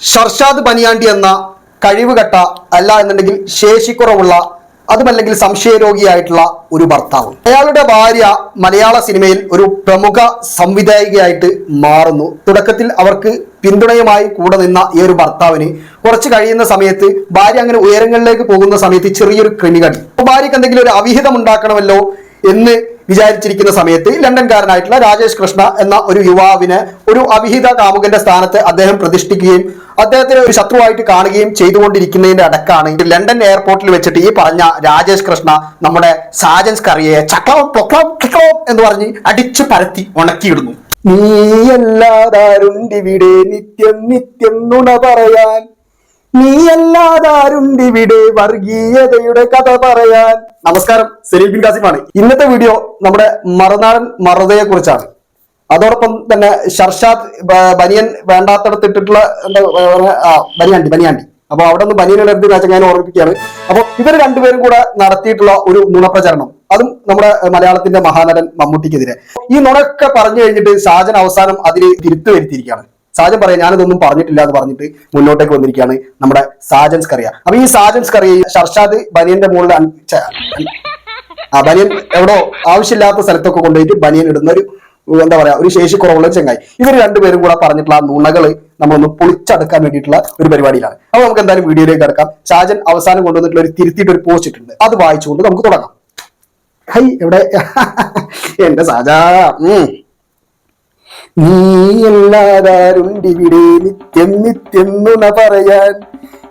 ഷർഷാദ് ബനിയാണ്ടി എന്ന കഴിവുകെട്ട അല്ല എന്നുണ്ടെങ്കിൽ ശേഷിക്കുറവുള്ള അതുമല്ലെങ്കിൽ സംശയരോഗിയായിട്ടുള്ള ഒരു ഭർത്താവ്. അയാളുടെ ഭാര്യ മലയാള സിനിമയിൽ ഒരു പ്രമുഖ സംവിധായികയായിട്ട് മാറുന്നു. തുടക്കത്തിൽ അവർക്ക് പിന്തുണയുമായി കൂടെ നിന്ന ഈ ഒരു ഭർത്താവിന് കുറച്ച് കഴിയുന്ന സമയത്ത് ഭാര്യ അങ്ങനെ ഉയരങ്ങളിലേക്ക് പോകുന്ന സമയത്ത് ചെറിയൊരു ക്രിമികടി ഭാര്യക്ക് എന്തെങ്കിലും ഒരു അവിഹിതം ഉണ്ടാക്കണമല്ലോ എന്ന് വിചാരിച്ചിരിക്കുന്ന സമയത്ത് ലണ്ടൻകാരനായിട്ടുള്ള രാജേഷ് കൃഷ്ണ എന്ന ഒരു യുവാവിനെ ഒരു അവിഹിത കാമുകന്റെ സ്ഥാനത്ത് അദ്ദേഹം പ്രതിഷ്ഠിക്കുകയും അദ്ദേഹത്തിന് ഒരു ശത്രുവായിട്ട് കാണുകയും ചെയ്തുകൊണ്ടിരിക്കുന്നതിന്റെ അടക്കാണ്. ലണ്ടൻ എയർപോർട്ടിൽ വെച്ചിട്ട് ഈ പറഞ്ഞ രാജേഷ് കൃഷ്ണ നമ്മുടെ സാജൻസ് കറിയെ ചക്കളം പൊക്കളം കിക്കളം എന്ന് പറഞ്ഞ് അടിച്ചു പരത്തി ഉണക്കിയിടുന്നു. നീ എല്ലാതാരുണ്ടിവിടെ നിത്യം നിത്യം നുണ പറയാൻ നീയല്ലാതാരുണ്ടിവിടെ വർഗീയതയുടെ കഥ പറയാൻ. നമസ്കാരം സലീം ബിൻ കാസിഫാണ്. ഇന്നത്തെ വീഡിയോ നമ്മുടെ മറുനാടൻ മറുതയെ കുറിച്ചാണ് അതോടൊപ്പം തന്നെ ഷർഷാദ് ബനിയൻ വേണ്ടാത്തടത്തിട്ടിട്ടുള്ള എന്താ ബനിയാണ്ടി ബനിയാണ്ടി. അപ്പൊ അവിടെ നിന്ന് ബനിയൻ എടുത്ത് വെച്ചാൽ ഞാൻ ഓർമ്മിപ്പിക്കുകയാണ്. അപ്പൊ ഇവർ രണ്ടുപേരും കൂടെ നടത്തിയിട്ടുള്ള ഒരു നുണപ്രചരണം. അതും നമ്മുടെ മലയാളത്തിന്റെ മഹാനടൻ മമ്മൂട്ടിക്കെതിരെ. ഈ നുണയൊക്കെ പറഞ്ഞു കഴിഞ്ഞിട്ട് ഷാജൻ അവസാനം അതിൽ തിരുത്തു വരുത്തിയിരിക്കുകയാണ്. സാജൻ പറയാം ഞാനിതൊന്നും പറഞ്ഞിട്ടില്ല എന്ന് പറഞ്ഞിട്ട് മുന്നോട്ടേക്ക് വന്നിരിക്കുകയാണ് നമ്മുടെ സാജൻസ് കറിയ അപ്പൊ ഈ സാജൻസ് കറിയ ഷർഷാദ് ബനിയന്റെ മുകളിൽ ആ ബനിയൻ എവിടോ ആവശ്യമില്ലാത്ത സ്ഥലത്തൊക്കെ കൊണ്ടുപോയിട്ട് ബനിയൻ ഇടുന്ന ഒരു എന്താ പറയാ ഒരു ശേഷി കുറവുള്ള ചെങ്ങായി. ഇവർ രണ്ടുപേരും കൂടെ പറഞ്ഞിട്ടുള്ള നുണകൾ നമ്മളൊന്ന് പൊളിച്ചടക്കാൻ വേണ്ടിയിട്ടുള്ള ഒരു പരിപാടിയിലാണ്. അപ്പൊ നമുക്ക് എന്തായാലും വീഡിയോയിലേക്ക് കിടക്കാം. ഷാജൻ അവസാനം കൊണ്ടുവന്നിട്ടുള്ള ഒരു തിരുത്തിയിട്ട് ഒരു പോസ്റ്റ് ഇട്ടുണ്ട് അത് വായിച്ചുകൊണ്ട് നമുക്ക് തുടങ്ങാം. ഹൈ എവിടെ? എന്റെ സാജാ നീയല്ലാതാരുണ്ടിവിടെ നിത്യം നിത്യം നുണ പറയാൻ.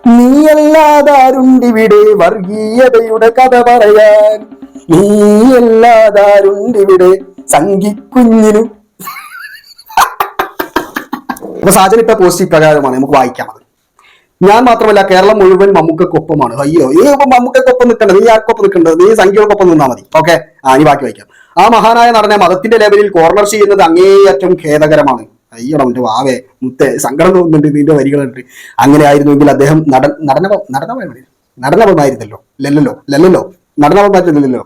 നീയല്ലാതാരുണ്ടിവിടെ വർഗീയതയുടെ കഥ പറയാൻ. നീയല്ലാതാരുണ്ടിവിടെ സംഘിക്കുഞ്ഞിനും. അപ്പൊ സാജൻ പോസ്റ്റ് ഇപ്രകാരമാണ് നമുക്ക് വായിക്കാം ഞാൻ മാത്രമല്ല കേരളം മുഴുവൻ മമ്മൂക്കൊപ്പമാണ് അയ്യോ ഈ മമ്മൂക്കൊപ്പം നിൽക്കേണ്ടത് നീ ആർക്കൊപ്പം നിൽക്കേണ്ടത് നീ സംഖ്യകൾക്കൊപ്പം നിന്നാൽ മതി. ഓക്കെ? ആ ഇനി ബാക്കി വായിക്കാം. ആ മഹാനായ നടനെ മതത്തിന്റെ ലെവലിൽ കോർണർ ചെയ്യുന്നത് അങ്ങേയറ്റം ഖേദകരമാണ്. അയ്യോ നമ്മുടെ വാവേ മുത്തേ സങ്കടം തോന്നുന്നുണ്ട് നിന്റെ വരികളുണ്ട് അങ്ങനെ ആയിരുന്നുവെങ്കിൽ അദ്ദേഹം നടൻ നടനപം നടനമായി നടനപമായിരുന്നല്ലോ. ലല്ലല്ലോ ലല്ലല്ലോ നടനപമായിരുന്നില്ലല്ലോ.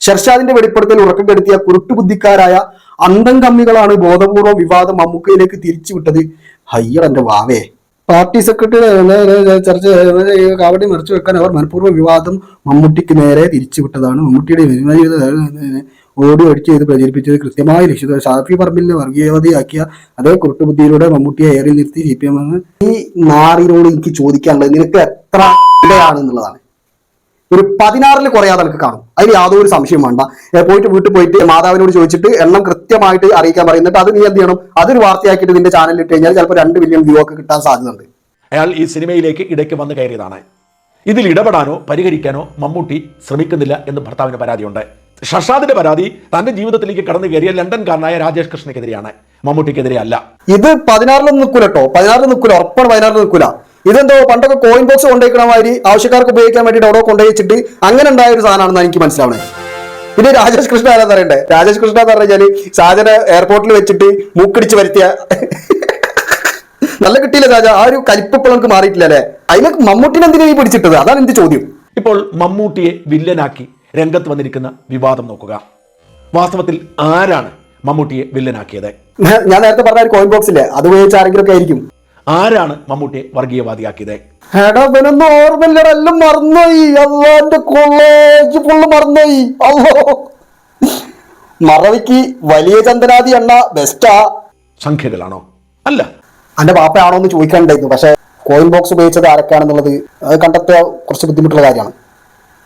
ഷർഷാദിന്റെ വെളിപ്പെടുത്തൽ ഉറക്കം കെടുത്തിയ കുരുട്ടുബുദ്ധിക്കാരായ അന്തം കമ്മികളാണ് ബോധപൂർവം വിവാദം മമ്മൂക്കയിലേക്ക് തിരിച്ചുവിട്ടത്. അയ്യോ എന്റെ വാവേ. പാർട്ടി സെക്രട്ടറി ചർച്ച കാവടി മറിച്ചു വെക്കാൻ അവർ മനഃപൂർവം വിവാദം മമ്മൂട്ടിക്ക് നേരെ തിരിച്ചുവിട്ടതാണ് മമ്മൂട്ടിയുടെ ഓടി അടിച്ച് ചെയ്ത് പ്രചരിപ്പിച്ചത് കൃത്യമായ ലക്ഷ്യത ഷാഫി പറമ്പിലിനെ വർഗീയവതിയാക്കിയ അതേ കുരുട്ടുബുദ്ധിയിലൂടെ മമ്മൂട്ടിയെ ഏറി നിർത്തി സി പി എം ഈ നാറിനോട് എനിക്ക് ചോദിക്കാനുള്ളത് നിനക്ക് എത്ര ഇടയാണെന്നുള്ളതാണ് ഒരു പതിനാറിൽ കുറയാതെ എനിക്ക് കാണും. അതിന് യാതൊരു സംശയം വേണ്ട. പോയിട്ട് വീട്ടിൽ പോയിട്ട് മാതാവിനോട് ചോദിച്ചിട്ട് എണ്ണം കൃത്യമായിട്ട് അറിയിക്കാൻ പറയുന്നിട്ട് അത് നീ എന്ത് ചെയ്യണം? അതൊരു വാർത്തയാക്കിയിട്ട് നിന്റെ ചാനലിൽ ഇട്ട് കഴിഞ്ഞാൽ ചിലപ്പോൾ രണ്ട് മില്യൺ വ്യൂ ഒക്കെ കിട്ടാൻ സാധ്യതയുണ്ട്. അയാൾ ഈ സിനിമയിലേക്ക് ഇടയ്ക്ക് വന്ന് കയറിയതാണ്. ഇതിൽ ഇടപെടാനോ പരിഹരിക്കാനോ മമ്മൂട്ടി ശ്രമിക്കുന്നില്ല എന്ന് ഭർത്താവിന് പരാതിയുണ്ട്. ഷഷാദിന്റെ പരാതി തന്റെ ജീവിതത്തിലേക്ക് കടന്നു കയറിയ ലണ്ടൻകാരനായ രാജേഷ് കൃഷ്ണയ്ക്കെതിരെയാണ് മമ്മൂട്ടിക്കെതിരെ അല്ല. ഇത് പതിനാറിലും നിൽക്കൂല കേട്ടോ പതിനാറിൽ നിൽക്കൂല. ഉറപ്പാണ് പതിനാറിൽ നിൽക്കൂല. ഇതെന്തോ പണ്ടൊക്കെ കോയിൻ ബോക്സ് കൊണ്ടുപോയിക്കണ മാതിരി ആവശ്യക്കാർക്ക് ഉപയോഗിക്കാൻ വേണ്ടിയിട്ട് അവിടെ കൊണ്ടുപോയി വെച്ചിട്ട് അങ്ങനെ ഉണ്ടായ ഒരു സാധനമാണെന്ന് എനിക്ക് മനസ്സിലാവണേ പിന്നെ രാജേഷ് കൃഷ്ണ ആരാ പറയണ്ടേ രാജേഷ് കൃഷ്ണ എന്ന് പറഞ്ഞാൽ സാജന എയർപോർട്ടിൽ വെച്ചിട്ട് മൂക്കടിച്ച് വരുത്തിയ. നല്ല കിട്ടിയില്ല രാജ? ആ ഒരു കലിപ്പിപ്പോൾ നമുക്ക് മാറിയിട്ടില്ല അല്ലേ? അതിനൊക്കെ മമ്മൂട്ടിനെ എന്തിനാ ഈ പിടിച്ചിട്ടത്? അതാണ് എന്റെ ചോദ്യം. ഇപ്പോൾ മമ്മൂട്ടിയെ വില്ലനാക്കി രംഗത്ത് വന്നിരിക്കുന്ന വിവാദം നോക്കുക. വാസ്തവത്തിൽ ആരാണ് മമ്മൂട്ടിയെ വില്ലനാക്കിയത്? ഞാൻ ഞാൻ നേരത്തെ പറഞ്ഞ ഒരു കോയിൻ ബോക്സ് ഇല്ലേ? അത് ഉപയോഗിച്ച് ആരെങ്കിലും ഒക്കെ ആയിരിക്കും. ആരാണ് മമ്മൂട്ടിയെ വർഗീയവാദിയാക്കിയത്? എടാ ഇവനൊന്നും ഓർമ്മയില്ലടാ എല്ലാം മറന്നുപോയി. അള്ളാന്റെ കോളേജ് ഫുള്ള് മറന്നുപോയി. അല്ലോ മറവിക്ക് വലിയ ചന്ദനാദി എണ്ണ ബെസ്റ്റാ സംഖ്യകളാണോ അല്ല. അന്റെ പാപ്പയാണോ എന്ന് ചോദിക്കാനുണ്ടായിരുന്നു. പക്ഷെ കോയിൻ ബോക്സ് ഉപയോഗിച്ചത് ആരൊക്കെയാണെന്നുള്ളത് അത് കണ്ടെത്തുക കുറച്ച് ബുദ്ധിമുട്ടുള്ള കാര്യമാണ്.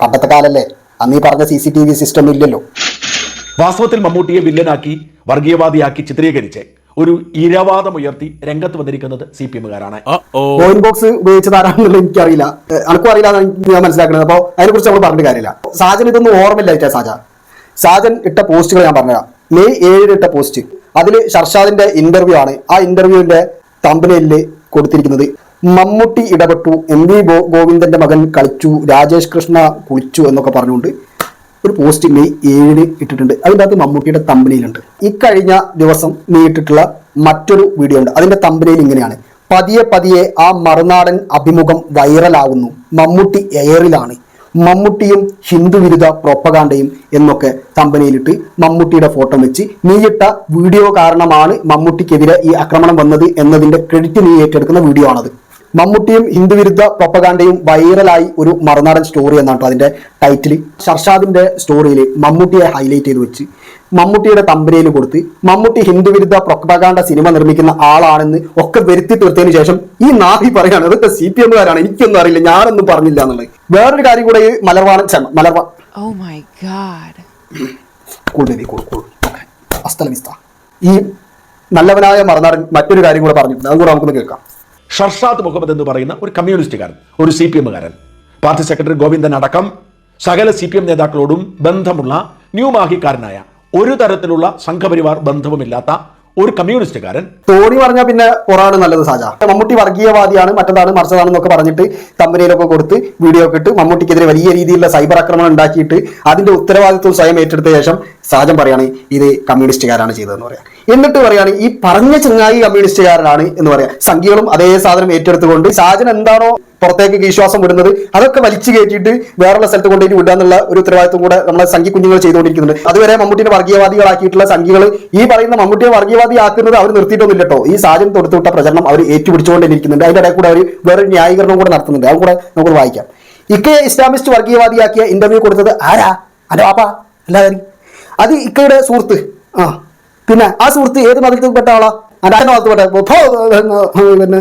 പണ്ടത്തെ കാലല്ലേ. അന്ന് ഈ പറഞ്ഞ C C T V system ഇല്ലല്ലോ. വാസ്തവത്തിൽ മമ്മൂട്ടിയെ വില്ലനാക്കി വർഗീയവാദിയാക്കി ചിത്രീകരിച്ച്. ഒരു ഇരവാദം ഉയർത്തി രംഗത്ത് വന്നിരിക്കുന്നത് സി പി എമ്മുകാരാണ് കോയിൻ ബോക്സ് ഉപയോഗിച്ചത് ആരാണെന്നുള്ളത് എനിക്കറിയില്ല. അനക്കും അറിയില്ല ഞാൻ മനസ്സിലാക്കുന്നത്. അപ്പോൾ അതിനെ കുറിച്ച് നമ്മൾ പറഞ്ഞിട്ട് കാര്യമില്ല. സാജൻ ഇതൊന്നും ഓർമ്മയില്ല സാജ. സാജൻ ഇട്ട പോസ്റ്റുകൾ ഞാൻ പറഞ്ഞുതരാം മെയ് ഏഴിന് ഇട്ട പോസ്റ്റ്. അതിൽ ഷർഷാദിന്റെ ഇന്റർവ്യൂ ആണ്. ആ ഇന്റർവ്യൂവിന്റെ തമ്പനയിൽ കൊടുത്തിരിക്കുന്നത്. മമ്മൂട്ടി ഇടപെട്ടു എം വി ഗോ- ഗോവിന്ദന്റെ മകൻ കളിച്ചു രാജേഷ് കൃഷ്ണ കുളിച്ചു എന്നൊക്കെ പറഞ്ഞുകൊണ്ട്. ഒരു പോസ്റ്റ് മെയ് ഏഴിന് ഇട്ടിട്ടുണ്ട്. അതിന്റെ അകത്ത് മമ്മൂട്ടിയുടെ തമ്പനയിലുണ്ട് ഇക്കഴിഞ്ഞ ദിവസം നീ ഇട്ടിട്ടുള്ള മറ്റൊരു വീഡിയോ ഉണ്ട്. അതിന്റെ തമ്പനയിൽ ഇങ്ങനെയാണ്. പതിയെ പതിയെ ആ മറുനാടൻ അഭിമുഖം വൈറലാകുന്നു മമ്മൂട്ടി എയറിലാണ് മമ്മൂട്ടിയും ഹിന്ദുവിരുദ്ധ പ്രൊപ്പകാണ്ടയും എന്നൊക്കെ തമ്പനയിലിട്ട് മമ്മൂട്ടിയുടെ ഫോട്ടോ വെച്ച് നീയിട്ട വീഡിയോ കാരണമാണ് മമ്മൂട്ടിക്കെതിരെ ഈ ആക്രമണം വന്നത് എന്നതിന്റെ ക്രെഡിറ്റ് നീ ഏറ്റെടുക്കുന്ന വീഡിയോ ആണത്. മമ്മൂട്ടിയും ഹിന്ദുവിരുദ്ധ പ്രൊപ്പഗാണ്ടയും വൈറലായി ഒരു മറുനാടൻ സ്റ്റോറി എന്നാണ് അതിന്റെ ടൈറ്റിൽ ഷർഷാദിന്റെ സ്റ്റോറിയിൽ മമ്മൂട്ടിയെ ഹൈലൈറ്റ് ചെയ്ത് വെച്ച് മമ്മൂട്ടിയുടെ തമ്പനയിൽ കൊടുത്ത് മമ്മൂട്ടി ഹിന്ദുവിരുദ്ധ പ്രൊപ്പഗാണ്ട സിനിമ നിർമ്മിക്കുന്ന ആളാണെന്ന് ഒക്കെ വരുത്തി തീർത്തതിന് ശേഷം ഈ നാഹി പറയാണ് അതൊക്കെ സി പി എമ്മുകാരാണ് എനിക്കൊന്നും അറിയില്ല ഞാനൊന്നും പറഞ്ഞില്ല എന്നുള്ളത്. വേറൊരു കാര്യം കൂടെ ഈ മലർവാണൻ ഛെ, മലർവാ ഈ നല്ലവനായ മറുനാടൻ മറ്റൊരു കാര്യം കൂടെ പറഞ്ഞിട്ടുണ്ട് അതുകൂടെ നമുക്കൊന്ന് കേൾക്കാം. ഷർഷാദ് മുഹമ്മദ് എന്ന് പറയുന്ന ഒരു കമ്മ്യൂണിസ്റ്റുകാരൻ ഒരു സി പി എമ്മുകാരൻ. പാർട്ടി സെക്രട്ടറി ഗോവിന്ദൻ അടക്കം സകല സി പി എം നേതാക്കളോടും ബന്ധമുള്ള ന്യൂമാഹിക്കാരനായ ഒരു തരത്തിലുള്ള സംഘപരിവാർ ബന്ധവുമില്ലാത്ത ഒരു കമ്മ്യൂണിസ്റ്റുകാരൻ. തോണി പറഞ്ഞാൽ പിന്നെ പുറാണ് നല്ലത് സാജ. മമ്മൂട്ടി വർഗീയവാദിയാണ് മറ്റേതാണ് മറിച്ചതാണെന്നൊക്കെ പറഞ്ഞിട്ട് കമ്പനിയിലൊക്കെ കൊടുത്ത് വീഡിയോ ഒക്കെ ഇട്ട് മമ്മൂട്ടിക്കെതിരെ വലിയ രീതിയിലുള്ള സൈബർ ആക്രമണം ഉണ്ടാക്കിയിട്ട് അതിന്റെ ഉത്തരവാദിത്വം സ്വയം ഏറ്റെടുത്ത ശേഷം സാജൻ പറയാണ് ഇത് കമ്മ്യൂണിസ്റ്റുകാരാണ് ചെയ്തതെന്ന് പറയാം. എന്നിട്ട് പറയാണ് ഈ പറഞ്ഞ ചങ്ങായി കമ്മ്യൂണിസ്റ്റുകാരനാണ് എന്ന് പറയാം. സംഖ്യകളും അതേ സാധനം ഏറ്റെടുത്തുകൊണ്ട് സാജൻ എന്താണോ പുറത്തേക്ക് വിശ്വാസം വിടുന്നത്. അതൊക്കെ വലിച്ചു കയറ്റിയിട്ട് വേറെയുള്ള സ്ഥലത്ത് കൊണ്ടുപോയി വിടുക എന്നുള്ള ഒരു ഉത്തരവാദിത്വം കൂടെ നമ്മളെ സംഘി കുഞ്ഞുങ്ങൾ ചെയ്തുകൊണ്ടിരിക്കുന്നുണ്ട്. അതുവരെ മമ്മൂട്ടിനെ വർഗീയവാദികളാക്കിയിട്ടുള്ള സംഘികൾ ഈ പറയുന്ന മമ്മൂട്ടിയെ വർഗീയവാദിയാക്കുന്നത് അവർ നിർത്തിയിട്ടൊന്നുമില്ല കേട്ടോ ഈ സാഹചര്യം തൊടുത്തുവിട്ട പ്രചരണം അവർ ഏറ്റുപിടിച്ചുകൊണ്ടിരിക്കുന്നുണ്ട്. അതിന്റെ ഇടയിൽ കൂടെ അവർ വേറൊരു ന്യായീകരണം കൂടെ നടത്തുന്നുണ്ട്. അതും കൂടെ നമുക്ക് വായിക്കാം. ഇക്കയെ ഇസ്ലാമിസ്റ്റ് വർഗീയവാദിയാക്കിയ ഇന്റർവ്യൂ കൊടുത്തത് ആരാ? അല്ല ബാപ്പ അല്ലാതെ അത് ഇക്കയുടെ സുഹൃത്ത്. ആ. പിന്നെ ആ സുഹൃത്ത് ഏത് മതത്തിൽപ്പെട്ട ആളാ? അന്റെ മതത്തിൽപ്പെട്ട പിന്നെ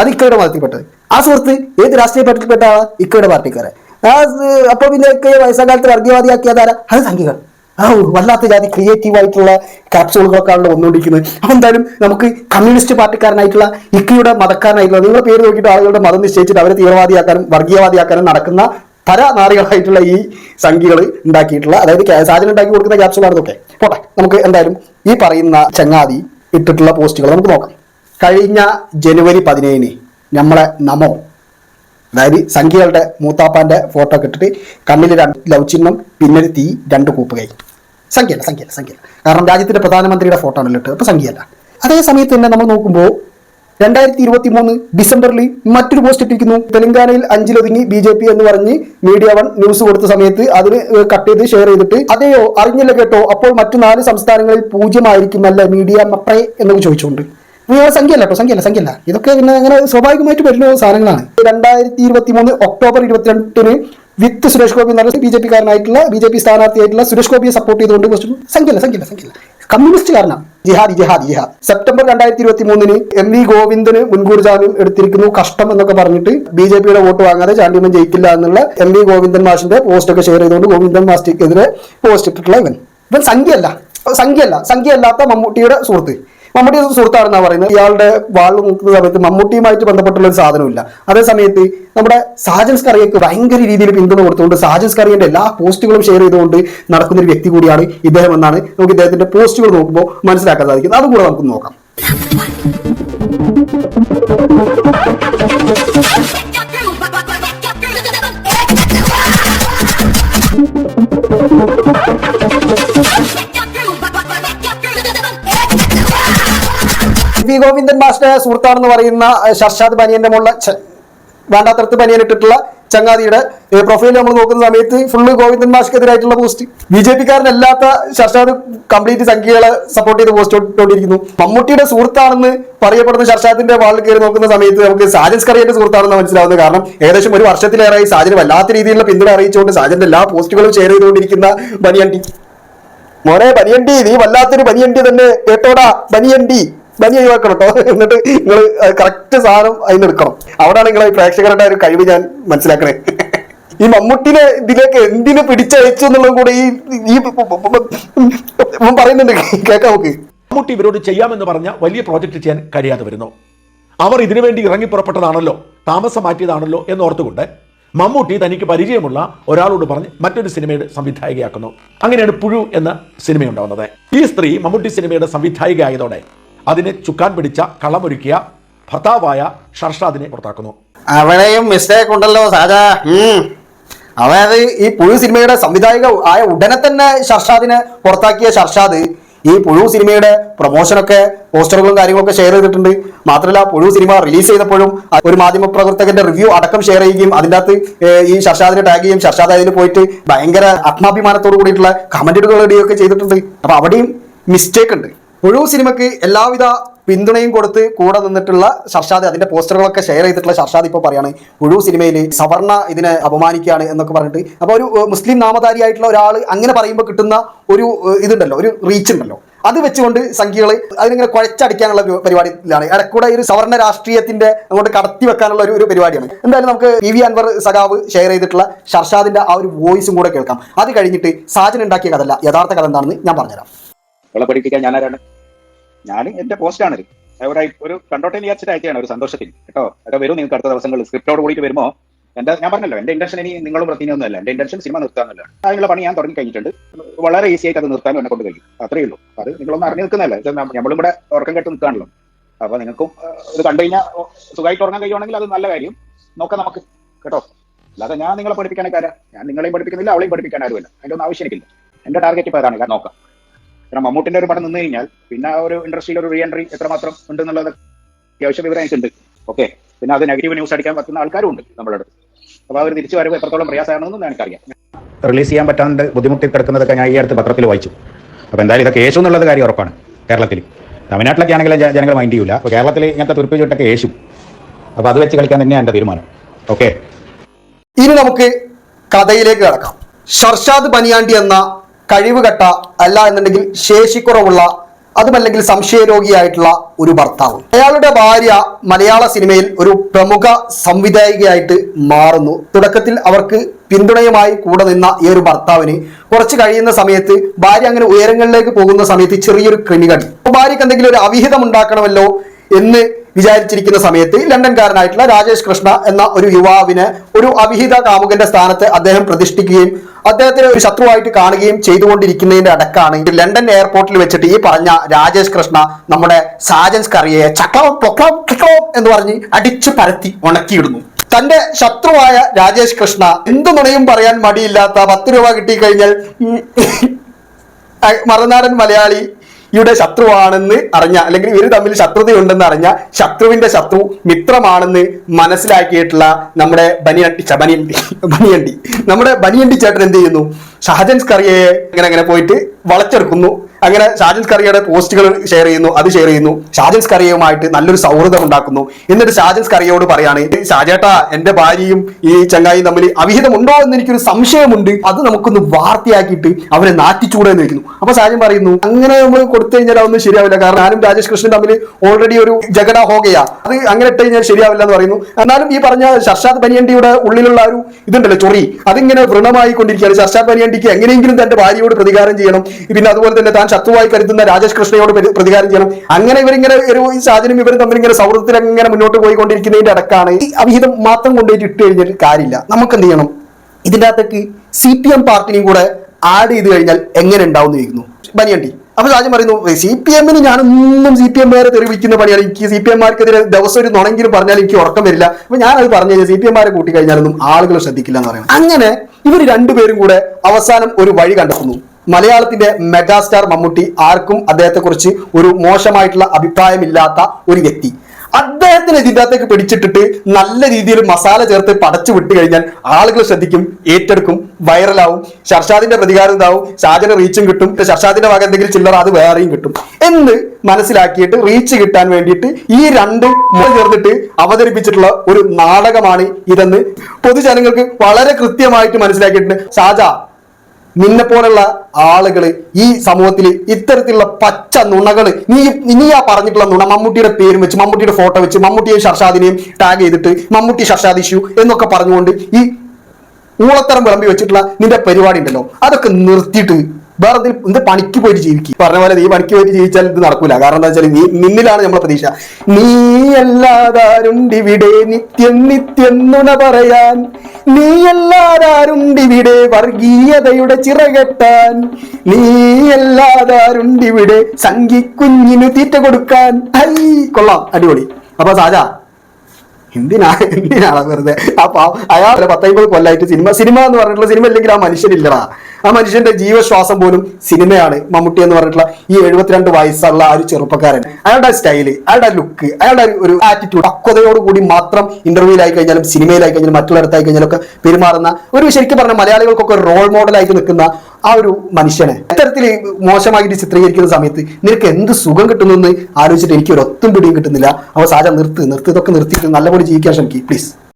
അത് ഇക്കയുടെ മതത്തിൽപ്പെട്ടത്. ആ സുഹൃത്ത് ഏത് രാഷ്ട്രീയ പാർട്ടിയിൽപ്പെട്ട ആളാ? ഇക്കയുടെ പാർട്ടിക്കാരെ ആ സ് അപ്പൊ പിന്നെ ഇക്കയെ വയസ്സാകാലത്ത് വർഗീയവാദിയാക്കിയതാരാ അത് സംഖ്യകൾ ആ വല്ലാത്ത ജാതി ക്രിയേറ്റീവ് ആയിട്ടുള്ള ക്യാപ്സൂളുകളൊക്കെയാണല്ലോ വന്നുകൊണ്ടിരിക്കുന്നത്. അപ്പൊ എന്തായാലും നമുക്ക് കമ്മ്യൂണിസ്റ്റ് പാർട്ടിക്കാരനായിട്ടുള്ള ഇക്കയുടെ മതക്കാരനായിട്ടുള്ള നിങ്ങളുടെ പേര് നോക്കിയിട്ട് ആളുകളുടെ മതം നിശ്ചയിച്ചിട്ട് അവരെ തീവ്രവാദിയാക്കാനും വർഗീയവാദിയാക്കാനും നടക്കുന്ന പല നാറികളായിട്ടുള്ള ഈ സംഖ്യകൾ ഉണ്ടാക്കിയിട്ടുള്ള അതായത് സാധനം ഉണ്ടാക്കി കൊടുക്കുന്ന ക്യാപ്സൂളാണ് ഇതൊക്കെ പോട്ടെ നമുക്ക് എന്തായാലും ഈ പറയുന്ന ചങ്ങാതി ഇട്ടിട്ടുള്ള പോസ്റ്റുകൾ നമുക്ക് നോക്കാം. കഴിഞ്ഞ ജനുവരി പതിനേഴിന് നമ്മളെ നമോ. അതായത് സംഖ്യകളുടെ മൂത്താപ്പാന്റെ ഫോട്ടോ കിട്ടിട്ട് കണ്ണിൽ രണ്ട് ലവ് ചിഹ്നം പിന്നൊരു തീ രണ്ട് കൂപ്പുകൈ സംഖ്യയല്ല സംഖ്യയല്ല സംഖ്യയല്ല. കാരണം രാജ്യത്തിന്റെ പ്രധാനമന്ത്രിയുടെ ഫോട്ടോ ആണല്ലോ ഇട്ടത് അപ്പൊ സംഖ്യയല്ല. അതേ സമയത്ത് തന്നെ നമ്മൾ നോക്കുമ്പോൾ രണ്ടായിരത്തി ഇരുപത്തി മൂന്ന് ഡിസംബറിൽ മറ്റൊരു പോസ്റ്റ് ഇട്ടിരിക്കുന്നു. തെലങ്കാനയിൽ അഞ്ചിലൊതുങ്ങി ബി ജെ പി എന്ന് പറഞ്ഞ് മീഡിയ വൺ ന്യൂസ് കൊടുത്ത സമയത്ത് അതിന് കട്ട് ചെയ്ത് ഷെയർ ചെയ്തിട്ട് അതെയോ അറിഞ്ഞില്ല കേട്ടോ. അപ്പോൾ മറ്റു നാല് സംസ്ഥാനങ്ങളിൽ പൂജ്യമായിരിക്കും അല്ലെ മീഡിയ മപ്രേ എന്നൊക്കെ ചോദിച്ചുകൊണ്ട്. സംഖ്യയല്ല കേട്ടോ സംഖ്യയല്ല സംഖ്യല്ല ഇതൊക്കെ പിന്നെ അങ്ങനെ സ്വാഭാവികമായിട്ട് വരുന്ന സാധനങ്ങളാണ്. രണ്ടായിരത്തി ഇരുപത്തി മൂന്ന് ഒക്ടോബർ ഇരുപത്തിരണ്ടിന് വിത്ത് സുരേഷ് ഗോപി എന്ന് പറഞ്ഞ ബി ജെ പിക്കാരനായിട്ടുള്ള ബി ജെ പി സ്ഥാനാർത്ഥിയായിട്ടുള്ള സുരേഷ് ഗോപിയെ സപ്പോർട്ട് ചെയ്തുകൊണ്ട് പോസ്റ്റ് സംഖ്യല്ല സംഖ്യല്ല സംഖ്യല്ല കമ്മ്യൂണിസ്റ്റ് കാരണം ജിഹാദ് ജിഹാദ് ജിഹാദ്. സെപ്റ്റംബർ രണ്ടായിരത്തി ഇരുപത്തി മൂന്നിന് എം വി ഗോവിന്ദന് മുൻകൂർ ജാമ്യം എടുത്തിരിക്കുന്നു കഷ്ടം എന്നൊക്കെ പറഞ്ഞിട്ട് ബി ജെ പിയുടെ വോട്ട് വാങ്ങാതെ ചാണ്ടിമൻ ജയിക്കില്ല എന്നുള്ള എം വി ഗോവിന്ദൻ മാഷിന്റെ പോസ്റ്റ് ഒക്കെ ഷെയർ ചെയ്തുകൊണ്ട് ഗോവിന്ദൻ മാസ്റ്റിക്കെതിരെ പോസ്റ്റ് ഇട്ടിട്ടുള്ള ഇവൻ. ഇവൻ സംഖ്യയല്ല. സംഖ്യയല്ല. സംഖ്യയല്ലാത്ത മമ്മൂട്ടിയുടെ സുഹൃത്ത്. മമ്മൂട്ടി സുഹൃത്താണെന്നാണ് പറയുന്നത്. ഇയാളുടെ വാൾ നോക്കുന്ന സമയത്ത് മമ്മൂട്ടിയുമായിട്ട് ബന്ധപ്പെട്ടുള്ള ഒരു സാധനമില്ല അതേ സമയത്ത് നമ്മുടെ സാജൻസ് കറിയക്ക് ഭയങ്കര രീതിയിൽ പിന്തുണ കൊടുത്തുകൊണ്ട് സാജൻസ് കറിയന്റെ എല്ലാ പോസ്റ്റുകളും ഷെയർ ചെയ്തുകൊണ്ട് നടക്കുന്ന ഒരു വ്യക്തി കൂടിയാണ് ഇദ്ദേഹം എന്നാണ് നമുക്ക് ഇദ്ദേഹത്തിന്റെ പോസ്റ്റുകൾ നോക്കുമ്പോൾ മനസ്സിലാക്കാൻ സാധിക്കുന്നത്. അതും കൂടെ നമുക്ക് നോക്കാം. വി ഗോവിന്ദൻ മാസ്റ്റർ സുഹൃത്താണെന്ന് പറയുന്ന ഷർഷാദ് ബനിയന്റെ മുള്ള വേണ്ടാത്തരത്ത് ബനിയൻ ഇട്ടിട്ടുള്ള ചങ്ങാതിയുടെ പ്രൊഫൈൽ നമ്മൾ നോക്കുന്ന സമയത്ത് ഫുള്ള് ഗോവിന്ദൻ മാഷ്ക്കെതിരായിട്ടുള്ള പോസ്റ്റ് ബി ജെ പിക്കാരനല്ലാത്ത ഷർഷാദ് കംപ്ലീറ്റ് സംഖ്യകളെ സപ്പോർട്ട് ചെയ്ത് പോസ്റ്റ് ഇട്ടുകൊണ്ടിരിക്കുന്നു മമ്മൂട്ടിയുടെ സുഹൃത്താണെന്ന് പറയപ്പെടുന്ന ഷർഷാദിന്റെ വാളിൽ കയറി നോക്കുന്ന സമയത്ത് നമുക്ക് സാജൻ സ്കറിയന്റെ സുഹൃത്താണെന്ന് മനസ്സിലാവുന്നത്. കാരണം ഏകദേശം ഒരു വർഷത്തിലേറെയായി സാജന് വല്ലാത്ത രീതിയിലുള്ള പിന്തുണ അറിയിച്ചുകൊണ്ട് സാജന്റെ എല്ലാ പോസ്റ്റുകളും ഷെയർ ചെയ്തുകൊണ്ടിരിക്കുന്ന ബനിയണ്ടി മോനെ ബനിയണ്ടി നീ വല്ലാത്തൊരു ബനിയണ്ടി തന്നെ കേട്ടോടാ ബനിയണ്ടി ബനി ഒഴിവാക്കണം കേട്ടോ എന്നിട്ട് നിങ്ങൾ കറക്റ്റ് സാധനം അതിന് എടുക്കണം. അവിടെയാണ് നിങ്ങളെ പ്രേക്ഷകരുടെ ഒരു കഴിവ് ഞാൻ മനസ്സിലാക്കണേ. ഈ മമ്മൂട്ടിനെ ഇതിലേക്ക് എന്തിനു പിടിച്ചയച്ചു എന്നുള്ളത് കൂടെ ഈ ഈ പറയുന്നുണ്ട്. കേൾക്കാം നമുക്ക്. മമ്മൂട്ടി ഇവരോട് ചെയ്യാമെന്ന് പറഞ്ഞ വലിയ പ്രോജക്റ്റ് ചെയ്യാൻ കഴിയാതെ വരുന്നു. അവർ ഇതിനു വേണ്ടി ഇറങ്ങി പുറപ്പെട്ടതാണല്ലോ താമസം മാറ്റിയതാണല്ലോ എന്നോർത്തുകൊണ്ട് മമ്മൂട്ടി തനിക്ക് പരിചയമുള്ള ഒരാളോട് പറഞ്ഞ് മറ്റൊരു സിനിമയുടെ സംവിധായികയാക്കുന്നു. അങ്ങനെയാണ് പുഴു എന്ന സിനിമയുണ്ടാവുന്നത്. ഈ സ്ത്രീ മമ്മൂട്ടി സിനിമയുടെ സംവിധായികയായതോടെ അതിനെ ചുക്കാൻ പിടിച്ച കളമൊരുക്കിയ ഭർത്താവായ ഷർഷാദിനെ പുറത്താക്കുന്നു. അവിടെയും മിസ്റ്റേക്ക് ഉണ്ടല്ലോ സാജാ. അതായത് ഈ പുഴു സിനിമയുടെ സംവിധായക ആയ ഉടനെ തന്നെ ഷർഷാദിനെ പുറത്താക്കിയ ഷർഷാദ് ഈ പുഴു സിനിമയുടെ പ്രൊമോഷനൊക്കെ പോസ്റ്ററുകളും കാര്യങ്ങളൊക്കെ ഷെയർ ചെയ്തിട്ടുണ്ട്. മാത്രമല്ല പുഴു സിനിമ റിലീസ് ചെയ്തപ്പോഴും ഒരു മാധ്യമ പ്രവർത്തകന്റെ റിവ്യൂ അടക്കം ഷെയർ ചെയ്യുകയും അതിന്റെ അകത്ത് ഈ ഷർഷാദിനെ ടാഗ് ചെയ്യും ഷർഷാദ് അതിൽ പോയിട്ട് ഭയങ്കര ആത്മാഭിമാനത്തോട് കൂടിയിട്ടുള്ള കമന്റുകൾ ഇടുകയൊക്കെ ചെയ്തിട്ടുണ്ട്. അപ്പൊ അവിടെയും മിസ്റ്റേക്ക് ഉണ്ട്. പുഴു സിനിമയ്ക്ക് എല്ലാവിധ പിന്തുണയും കൊടുത്ത് കൂടെ നിന്നിട്ടുള്ള ഷർഷാദ് അതിന്റെ പോസ്റ്ററുകളൊക്കെ ഷെയർ ചെയ്തിട്ടുള്ള ഷർഷാദ് ഇപ്പോൾ പറയാണ് മുഴു സിനിമയിൽ സവർണ ഇതിനെ അപമാനിക്കുകയാണ് എന്നൊക്കെ പറഞ്ഞിട്ട്. അപ്പോൾ ഒരു മുസ്ലിം നാമധാരിയായിട്ടുള്ള ഒരാൾ അങ്ങനെ പറയുമ്പോൾ കിട്ടുന്ന ഒരു ഇതുണ്ടല്ലോ ഒരു റീച്ച് ഉണ്ടല്ലോ. അത് വെച്ചുകൊണ്ട് സംഖ്യകൾ അതിനിങ്ങനെ കുഴച്ചടിക്കാനുള്ള ഒരു പരിപാടിയിലാണ്. ഇടക്കൂടെ ഒരു സവർണ രാഷ്ട്രീയത്തിന്റെ അങ്ങോട്ട് കടത്തി വെക്കാനുള്ള ഒരു ഒരു പരിപാടിയാണ്. എന്തായാലും നമുക്ക് പി വി അൻവർ സഖാവ് ഷെയർ ചെയ്തിട്ടുള്ള ഷർഷാദിന്റെ ആ ഒരു വോയിസും കൂടെ കേൾക്കാം. അത് കഴിഞ്ഞിട്ട് സാജൻ ഉണ്ടാക്കിയ കഥല്ല യഥാർത്ഥ കഥ എന്താണെന്ന് ഞാൻ പറഞ്ഞുതരാം. അവളെ പഠിപ്പിക്കാൻ ഞാൻ ആരാണ്? ഞാൻ എന്റെ ആണ് ഒരു ഒരു കണ്ടോട്ടെ വിചാരിച്ചിട്ട് അയക്കുകയാണ് ഒരു സന്തോഷത്തിൽ കേട്ടോ? അതൊക്കെ വരും നിങ്ങൾക്ക് അടുത്ത ദിവസങ്ങൾ സ്ക്രിപ്റ്റോട് കൂടിയിട്ട് വരുമോ എന്റെ ഞാൻ പറഞ്ഞല്ലോ എന്റെ ഇന്റൻഷൻ ഇനി നിങ്ങളും പ്രത്യേകമൊന്നുമല്ല എന്റെ ഇന്റൻഷൻ സിനിമ നിർത്താന്നല്ല അതിനുള്ള പണി ഞാൻ തുടങ്ങി കഴിഞ്ഞിട്ടുണ്ട്. വളരെ ഈസി ആയിട്ട് അത് നിർത്താനും എന്നെ കൊണ്ട് കഴിയും. അത്രേ ഉള്ളൂ. അത് നിങ്ങളൊന്നും അറിഞ്ഞു നിൽക്കുന്നതല്ല? നമ്മളും ഇവിടെ ഉറക്കം കെട്ട് നിൽക്കാണല്ലോ അപ്പൊ നിങ്ങൾക്കും ഇത് കണ്ടു കഴിഞ്ഞാൽ സുഖമായിട്ട് ഉറങ്ങാൻ കഴിയുവാണെങ്കിൽ അത് നല്ല കാര്യം. നോക്കാം നമുക്ക്. കേട്ടോ? അല്ലാതെ ഞാൻ നിങ്ങളെ പഠിപ്പിക്കാനൊക്കെ ഞാൻ നിങ്ങളെയും പഠിപ്പിക്കുന്നില്ല അവളെയും പഠിപ്പിക്കാൻ ആരുമല്ല. അതിന്റെ ഒന്നും ആവശ്യം എനിക്കില്ല എന്റെ ടാർഗറ്റ് ഇപ്പോൾ അതാണ്. നോക്കാം. കാരണം മമ്മൂട്ടിന്റെ ഒരു പടം നിന്ന് കഴിഞ്ഞാൽ പിന്നെ ആ ഒരു ഇൻഡസ്ട്രിയിൽ ഒരു റീ എൻട്രി എത്രമാത്രം ഉണ്ട് എന്നുള്ളത് അത്യാവശ്യം വിവരം എനിക്കുണ്ട് ഓക്കെ പിന്നെ അത് നെഗറ്റീവ് ന്യൂസ് അടിക്കാൻ പറ്റുന്ന ആൾക്കാരും ഉണ്ട് നമ്മുടെ അടുത്ത്. അപ്പൊ അവർ തിരിച്ചു വരവ് എത്രത്തോളം പ്രയാസമാണെന്നും എനിക്കറിയാം. റിലീസ് ചെയ്യാൻ പറ്റാണ്ട് ബുദ്ധിമുട്ടി കിടക്കുന്നതൊക്കെ ഞാൻ ഈ അടുത്ത് പത്രത്തിൽ വായിച്ചു. അപ്പൊ എന്തായാലും ഇതൊക്കെ യേശു എന്നുള്ളത് കാര്യം ഉറപ്പാണ് കേരളത്തിൽ തമിഴ്നാട്ടിലൊക്കെ ആണെങ്കിൽ ജനങ്ങൾ മൈൻഡ് ചെയ്യൂല. അപ്പൊ കേരളത്തിൽ ഇങ്ങനത്തെ തുരുപ്പ് ചുട്ടൊക്കെ യേശു. അപ്പൊ അത് വെച്ച് കളിക്കാൻ തന്നെയാണ് എന്റെ തീരുമാനം. ഓക്കെ ഇനി നമുക്ക് കഥയിലേക്ക് കിടക്കാം. ഷർഷാദ് ബനിയാണ്ടി എന്ന കഴിവുകെട്ട അല്ല എന്നുണ്ടെങ്കിൽ ശേഷിക്കുറവുള്ള അതുമല്ലെങ്കിൽ സംശയരോഗിയായിട്ടുള്ള ഒരു ഭർത്താവ്. അയാളുടെ ഭാര്യ മലയാള സിനിമയിൽ ഒരു പ്രമുഖ സംവിധായികയായിട്ട് മാറുന്നു. തുടക്കത്തിൽ അവർക്ക് പിന്തുണയുമായി കൂടെ നിന്ന ഈ ഒരു ഭർത്താവിന് കുറച്ച് കഴിയുന്ന സമയത്ത് ഭാര്യ അങ്ങനെ ഉയരങ്ങളിലേക്ക് പോകുന്ന സമയത്ത് ചെറിയൊരു ക്രിമികൾ ഭാര്യക്ക് എന്തെങ്കിലും ഒരു അവിഹിതം ഉണ്ടാക്കണമല്ലോ എന്ന് വിചാരിച്ചിരിക്കുന്ന സമയത്ത് ലണ്ടൻകാരനായിട്ടുള്ള രാജേഷ് കൃഷ്ണ എന്ന ഒരു യുവാവിനെ ഒരു അവിഹിത കാമുകന്റെ സ്ഥാനത്ത് അദ്ദേഹം പ്രതിഷ്ഠിക്കുകയും അദ്ദേഹത്തിന് ഒരു ശത്രുവായിട്ട് കാണുകയും ചെയ്തുകൊണ്ടിരിക്കുന്നതിന്റെ അടക്കാണ്. ലണ്ടൻ എയർപോർട്ടിൽ വെച്ചിട്ട് ഈ പറഞ്ഞ രാജേഷ് കൃഷ്ണ നമ്മുടെ സാജൻസ് കറിയെ ചക്ലവും പൊക്ലവും കിക്ലവും എന്ന് പറഞ്ഞ് അടിച്ചു പരത്തി ഉണക്കിയിടുന്നു. തന്റെ ശത്രുവായ രാജേഷ് കൃഷ്ണ എന്തു നുണയും പറയാൻ മടിയില്ലാത്ത പത്ത് രൂപ കിട്ടിക്കഴിഞ്ഞാൽ മറുനാടൻ മലയാളി യുടെ ശത്രുവാണെന്ന് അറിഞ്ഞ അല്ലെങ്കിൽ ഇവർ തമ്മിൽ ശത്രുതയുണ്ടെന്ന് അറിഞ്ഞ ശത്രുവിന്റെ ശത്രു മിത്രമാണെന്ന് മനസ്സിലാക്കിയിട്ടുള്ള നമ്മുടെ ബനിയണ്ടി ബനിയണ്ടി നമ്മുടെ ബനിയണ്ടി ചേട്ടൻ എന്ത് ചെയ്യുന്നു? ഷഹജൻസ് കറിയയെ അങ്ങനെ അങ്ങനെ പോയിട്ട് വളച്ചെടുക്കുന്നു. അങ്ങനെ ഷാജൻസ് കറിയുടെ പോസ്റ്റുകൾ ഷെയർ ചെയ്യുന്നു അത് ഷെയർ ചെയ്യുന്നു. ഷാജൻസ് കറിയയുമായിട്ട് നല്ലൊരു സൗഹൃദം ഉണ്ടാക്കുന്നു. എന്നിട്ട് ഷാജൻസ് കറിയയോട് പറയാണ് ഷാജേട്ടാ എന്റെ ഭാര്യയും ഈ ചങ്ങായി തമ്മിൽ അവിഹിതം ഉണ്ടോ എന്ന് എനിക്കൊരു സംശയമുണ്ട്. അത് നമുക്കൊന്ന് വാർത്തയാക്കിയിട്ട് അവരെ നാറ്റിച്ചൂടെ എന്ന് വെക്കുന്നു അപ്പൊ ഷാജൻ പറയുന്നു അങ്ങനെ നമ്മൾ കൊടുത്തു കഴിഞ്ഞാൽ അതൊന്നും ശരിയാവില്ല. കാരണം ഞാനും രാജേഷ് കൃഷ്ണൻ തമ്മിൽ ഓൾറെഡി ഒരു ജഗട ഹോകയാ. അത് അങ്ങനെ ഇട്ട് കഴിഞ്ഞാൽ ശരിയാവില്ല എന്ന് പറയുന്നു. എന്നാലും ഈ പറഞ്ഞ ഷർഷാദ് ബനിയണ്ടിയുടെ ഉള്ളിലുള്ള ഒരു ഇതുണ്ടല്ലോ ചൊറി അതിങ്ങനെ വൃണമായി കൊണ്ടിരിക്കുകയാണ് ഷർഷാദ് ബനിയണ്ടിക്ക് എങ്ങനെയെങ്കിലും തന്റെ ഭാര്യയോട് പ്രതികാരം ചെയ്യണം. പിന്നെ അതുപോലെ തന്നെ താൻ ശത്രുവായി കരുതുന്ന രാജേഷ് കൃഷ്ണയോട് പ്രതികാരം ചെയ്യണം. അങ്ങനെ ഇവരിങ്ങനെ ഒരു സാഹചര്യം ഇവർ തമ്മിൽ ഇങ്ങനെ സൗഹൃദത്തിൽ അങ്ങനെ മുന്നോട്ട് പോയിക്കൊണ്ടിരിക്കുന്നതിന്റെ അടക്കാണ് ഈ അവിഹിതം മാത്രം കൊണ്ടുപോയിട്ട് ഇട്ട് കഴിഞ്ഞാൽ കാര്യമില്ല. നമുക്ക് എന്ത് ചെയ്യണം? ഇതിന്റെ അകത്തേക്ക് സി പി എം പാർട്ടിനെയും കൂടെ ആഡ് ചെയ്ത് കഴിഞ്ഞാൽ എങ്ങനെ ഉണ്ടാവും ചോദിക്കുന്നു. ബനിയണ്ടി അപ്പൊ രാജ്യം പറയുന്നു സി പി എമ്മിന് ഞാനൊന്നും സി പി എംമാരെ തെറിവിക്കുന്ന പണിയാണ്. എനിക്ക് സി പി എംമാർക്കെതിരെ ദിവസം ഒരു നുണെങ്കിലും പറഞ്ഞാൽ എനിക്ക് ഉറക്കം വരില്ല. അപ്പൊ ഞാനത് പറഞ്ഞു കഴിഞ്ഞാൽ സി പി എംമാരെ കൂട്ടി കഴിഞ്ഞാലൊന്നും ആളുകൾ ശ്രദ്ധിക്കില്ല എന്ന് പറയുന്നത്. അങ്ങനെ ഇവർ രണ്ടുപേരും കൂടെ അവസാനം ഒരു വഴി കണ്ടെത്തുന്നു. മലയാളത്തിന്റെ മെഗാസ്റ്റാർ മമ്മൂട്ടി ആർക്കും അദ്ദേഹത്തെക്കുറിച്ച് ഒരു മോശമായിട്ടുള്ള അഭിപ്രായമില്ലാത്ത ഒരു വ്യക്തി. അദ്ദേഹത്തിന് ഇതിന്റെ പിടിച്ചിട്ടിട്ട് നല്ല രീതിയിൽ മസാല ചേർത്ത് പടച്ചു വിട്ട് കഴിഞ്ഞാൽ ആളുകൾ ശ്രദ്ധിക്കും ഏറ്റെടുക്കും വൈറലാവും ഷർഷാദിന്റെ പ്രതികാരം ഇതാവും ഷാജന് റീച്ചും കിട്ടും ഷർഷാദിന്റെ ഭാഗം എന്തെങ്കിലും ചില്ലറ അത് വേറെയും കിട്ടും എന്ന് മനസ്സിലാക്കിയിട്ട് റീച്ച് കിട്ടാൻ വേണ്ടിയിട്ട് ഈ രണ്ട് മുഖം ചേർന്നിട്ട് അവതരിപ്പിച്ചിട്ടുള്ള ഒരു നാടകമാണ് ഇതെന്ന് പൊതുജനങ്ങൾക്ക് വളരെ കൃത്യമായിട്ട് മനസ്സിലാക്കിയിട്ടുണ്ട്. ഷാജ നിന്നെ പോലുള്ള ആളുകൾ ഈ സമൂഹത്തിൽ ഇത്തരത്തിലുള്ള പച്ച നുണകൾ നീ നീ ആ പറഞ്ഞിട്ടുള്ള നുണ? മമ്മൂട്ടിയുടെ പേരും വെച്ച് മമ്മൂട്ടിയുടെ ഫോട്ടോ വെച്ച് മമ്മൂട്ടിയെ ഷർഷാദിനെയും ടാഗ് ചെയ്തിട്ട് മമ്മൂട്ടി ഷർഷാദ് ഇഷ്യൂ എന്നൊക്കെ പറഞ്ഞുകൊണ്ട് ഈ ഊളത്തരം വിളമ്പി വെച്ചിട്ടുള്ള നിന്റെ പരിപാടി ഉണ്ടല്ലോ. അതൊക്കെ നിർത്തിയിട്ട് വേറെ എന്തെങ്കിലും എന്ത് പണിക്ക് പോയിട്ട് ജീവിക്കും? പറഞ്ഞ പോലെ നീ പണിക്ക് പോയിട്ട് ജീവിച്ചാൽ ഇത് നടക്കൂല. കാരണം എന്താ വെച്ചാൽ നീ നിന്നിലാണ് നമ്മളെ പ്രതീക്ഷ. നീ അല്ലാതാരുണ്ടിവിടെ നിത്യം നിത്യം നുണ പറയാൻ. നീ അല്ലാതാരുണ്ടിവിടെ വർഗീയതയുടെ ചിറകെട്ടാൻ. നീ അല്ലാതാരുണ്ടിവിടെ സംഘിക്കുഞ്ഞിനു തീറ്റ കൊടുക്കാൻ. ഐ കൊള്ളാം. അടിപൊളി. അപ്പൊ സാജാ എന്തിനാ എന്തിനാണ് വെറുതെ? അപ്പൊ അയാൾ പത്തൈമ്പത് കൊല്ലായിട്ട് സിനിമ സിനിമ എന്ന് പറഞ്ഞിട്ടുള്ള സിനിമ ഇല്ലെങ്കിൽ ആ മനുഷ്യനില്ലടാ. ആ മനുഷ്യന്റെ ജീവശ്വാസം പോലും സിനിമയാണ് മമ്മൂട്ടി എന്ന് പറഞ്ഞിട്ടുള്ള ഈ എഴുപത്തിരണ്ട് വയസ്സുള്ള ആ ഒരു ചെറുപ്പക്കാരൻ. അയാളുടെ സ്റ്റൈൽ അയാളുടെ ലുക്ക് അയാളുടെ ഒരു ആറ്റിറ്റ്യൂഡ് പക്വതയോട് കൂടി മാത്രം ഇന്റർവ്യൂലായി കഴിഞ്ഞാലും സിനിമയിലായി കഴിഞ്ഞാലും മറ്റുള്ളിടത്തായി കഴിഞ്ഞാലും ഒക്കെ പെരുമാറുന്ന ഒരു ശരിക്കും പറഞ്ഞ മലയാളികൾക്കൊക്കെ റോൾ മോഡലായിട്ട് നിൽക്കുന്ന ആ ഒരു മനുഷ്യനെ. ഇത്തരത്തിൽ മോശമായിട്ട് ചിത്രീകരിക്കുന്ന സമയത്ത് നിനക്ക് എന്ത് സുഖം കിട്ടുന്നു എന്ന് ആലോചിച്ചിട്ട് എനിക്ക് ഒരു ഒത്തും പിടിയും കിട്ടുന്നില്ല. അപ്പോൾ സാജ നിർത്ത് നിർത്ത് ഇതൊക്കെ നിർത്തിയിട്ട് നല്ലപോലെ ജീവിക്കാൻ ശ്രമിക്കും പ്ലീസ്